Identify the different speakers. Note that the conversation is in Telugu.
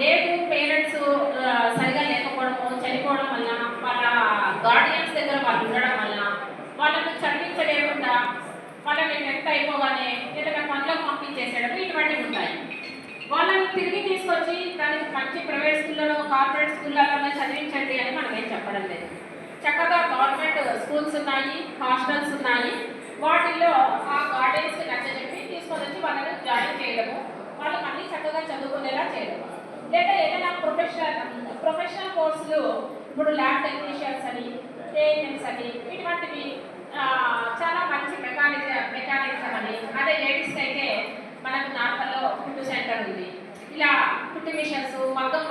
Speaker 1: లేదు పేరెంట్స్ సరిగా లేకపోవడము చనిపోవడం వల్ల వాళ్ళ గార్డియన్స్ దగ్గర వాళ్ళు ఉండడం వల్ల వాళ్ళను చదివించలేకుండా వాళ్ళని టెన్త్ అయిపోగానే ఏదైనా పనులకు పంపించేసేయడం ఇటువంటివి ఉంటాయి. వాళ్ళని తిరిగి తీసుకొచ్చి దానికి మంచి ప్రైవేట్ స్కూళ్ళలో కార్పొరేట్ స్కూళ్ళలో చదివించండి అని మనం ఏం చెప్పడం లేదు. చక్కగా గవర్నమెంట్ స్కూల్స్ ఉన్నాయి హాస్టల్స్ ఉన్నాయి ప్రొఫెషనల్ ప్రొఫెషనల్ కోర్సులు ఇప్పుడు ల్యాబ్ టెక్నీషియన్స్ అని ఏఎన్ఎంస్ అని ఇటువంటివి చాలా మంచి మెకానిజ మెకానిజం అని. అదే లేడీస్కి అయితే మనకు నార్మల్లో ఫుడ్ సెంటర్ ఉంది. ఇలా ఫుడ్ మిషన్స్ మగ్గం